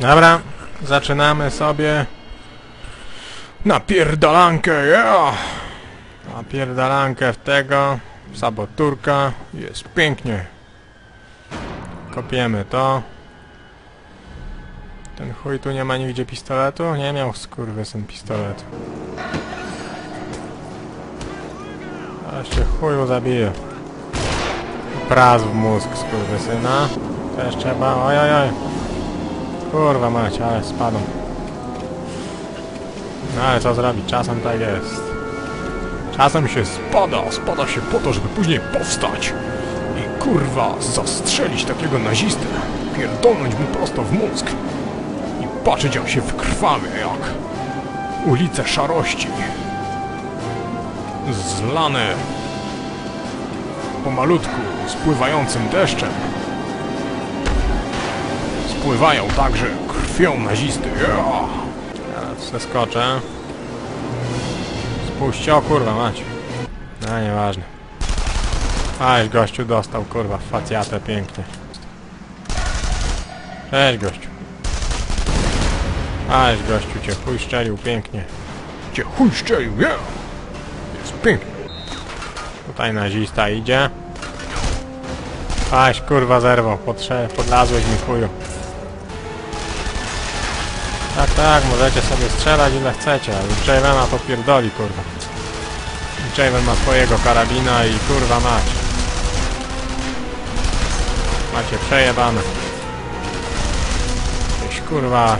Dobra, zaczynamy sobie napierdalankę, yeah! Napierdalankę w tego, saboturka, jest pięknie. Kopiemy to. Ten chuj tu nie ma nigdzie pistoletu? Nie miał skurwysyn pistoletu. Aż się chuju zabije. Praz w mózg skurwysyna. Też trzeba, oj oj oj. Kurwa mać, ale spadam. No ale co zrobić, czasem tak jest. Czasem się spada, spada się po to, żeby później powstać. I kurwa, zastrzelić takiego nazistę. Pierdolnąć mu prosto w mózg. I patrzeć jak się wykrwawia, jak ulice szarości. Zlane pomalutku, spływającym deszczem. Spływają także krwią nazisty. Ja! Teraz zeskoczę. Spuść, o kurwa mać. No nieważne. Aś gościu dostał kurwa facjatę pięknie. Cześć gościu. Aś gościu cię chuj szczelił pięknie. Cię chuj szczelił, ja! Jest pięknie. Tutaj nazista idzie. Aś kurwa zerwał, podlazłeś mi chuju. Tak, tak, możecie sobie strzelać ile chcecie, ale Javena to pierdoli kurwa. Javen ma swojego karabina i kurwa mać. Macie przejebane. Jakieś kurwa...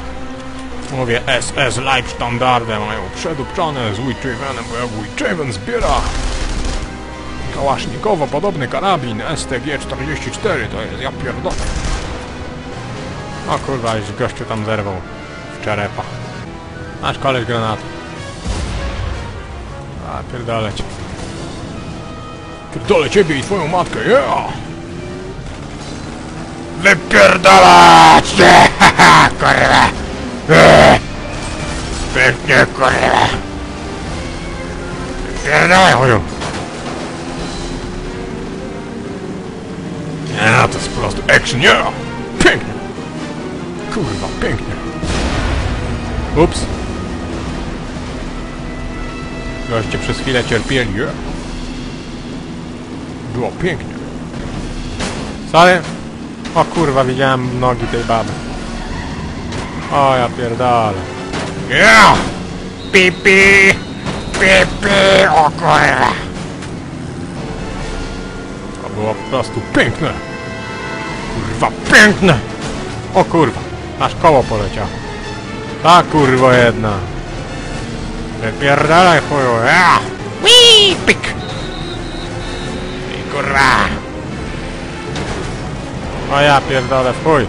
Mówię SS Light Standardy mają przedupczone z Witchavenem, bo jak Witchaven zbiera kałasznikowo podobny karabin STG-44 to jest ja pierdolę. O kurwa, już gościu tam zerwał w czerepa. Masz koleś granatu. A pierdolę cię. Pierdolę ciebie i twoją matkę, yeah! Wypierdalać! kurwa! Pięknie, kurwa! Wypierdalaj, chuju! Nie, to jest po prostu action, yeah! Pięknie! Kurwa, pięknie! Ups! Goście przez chwilę cierpieli! Było pięknie. Sorry. O kurwa, widziałem nogi tej baby. O, ja pierdolę. Yeah! Pipi! Pipi! O kurwa! To było po prostu piękne! Kurwa, piękne! O kurwa, aż koło poleciało. Ta kurwa jedna. Wypierdalaj chuju, ja! Wii, pik! I kurwa! O ja pierdolę w chuj!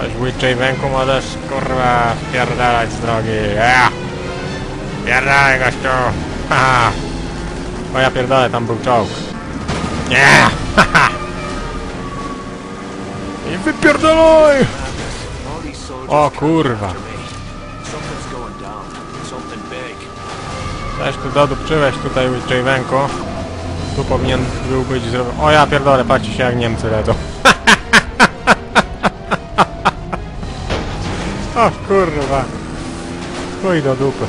Aż łyczej węku możesz kurwa wpierdalać z drogi, ja! Pierdalaj gościu! Haha! O ja pierdolę, tam był czołg. Nie! Haha! I wypierdolaj! O kurwa. Też tu dodupczyłeś tutaj Javenku. Tu powinien był być zrobiony. O ja pierdolę, patrzcie się jak Niemcy lecą. o kurwa. Chuj do dupy.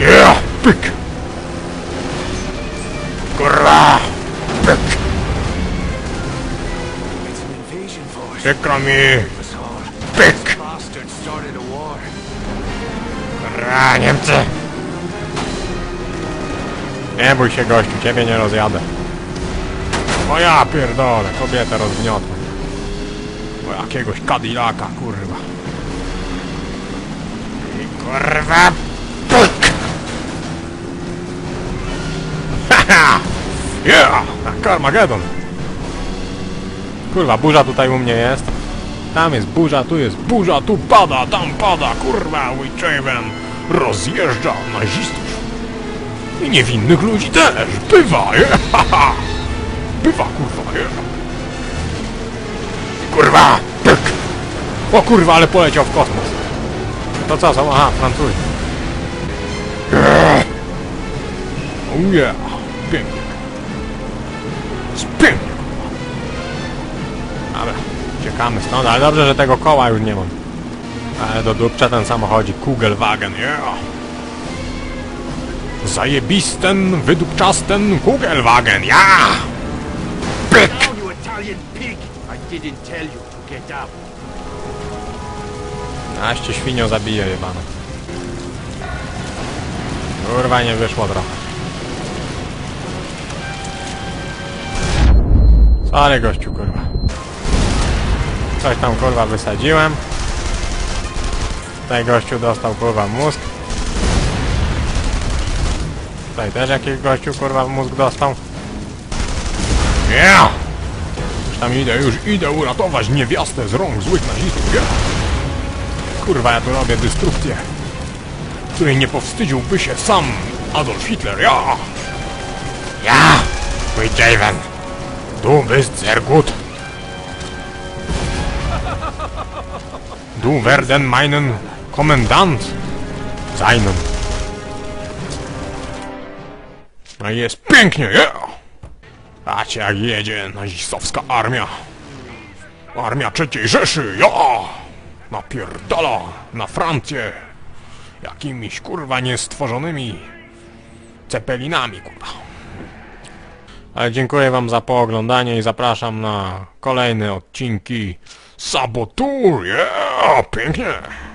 Yeah! Pyk! Kurwa! Pyk! Przykro mi! Kurwa, Niemcy! Nie bój się gościu, ciebie nie rozjadę. O ja pierdolę, kobietę rozgniotłem. O jakiegoś Cadillaca, kurwa. I kurwa... Pyk! Haha! Yeah! Carmageddon! Kurwa, burza tutaj u mnie jest. Tam jest burza, tu jest burza, tu pada, tam pada, kurwa, Witchaven rozjeżdża nazistów. I niewinnych ludzi też, bywa, je, haha. Bywa, kurwa, je. Kurwa, pyk. O kurwa, ale poleciał w kosmos. To co są? Aha, Francuzi. Yeah. Oh yeah, pięknie. Pięknie, kurwa. Dobra, Uciekamy stąd, ale dobrze, że tego koła już nie mam. Ale do dupcza ten samochodzik, Kugelwagen, yeah. Zajebisten, wydupczasten Kugelwagen, ja! Pyk! Down, you Italian pig! I didn't tell you to get up. Aście świnio zabije jebane. Kurwa, nie wyszło trochę. Sorry gościu, kurwa. Coś tam kurwa wysadziłem. Tutaj gościu dostał kurwa w mózg. Tutaj też jakiś gościu kurwa w mózg dostał. Yeah! Już tam idę, już idę uratować niewiastę z rąk złych nazistów. Yeah! Kurwa, ja tu robię destrukcję, której nie powstydziłby się sam Adolf Hitler, ja! Ja! Mój Javen! Du bist sehr gut! Du werden meinen Kommandant seinen. No i jest pięknie, ja! Patrzcie jak jedzie nazistowska armia. Armia III Rzeszy, ja! Napierdala na Francję jakimiś kurwa niestworzonymi cepelinami, kurwa. Ale dziękuję wam za pooglądanie i zapraszam na kolejne odcinki Sabotur, yeah! Pięknie!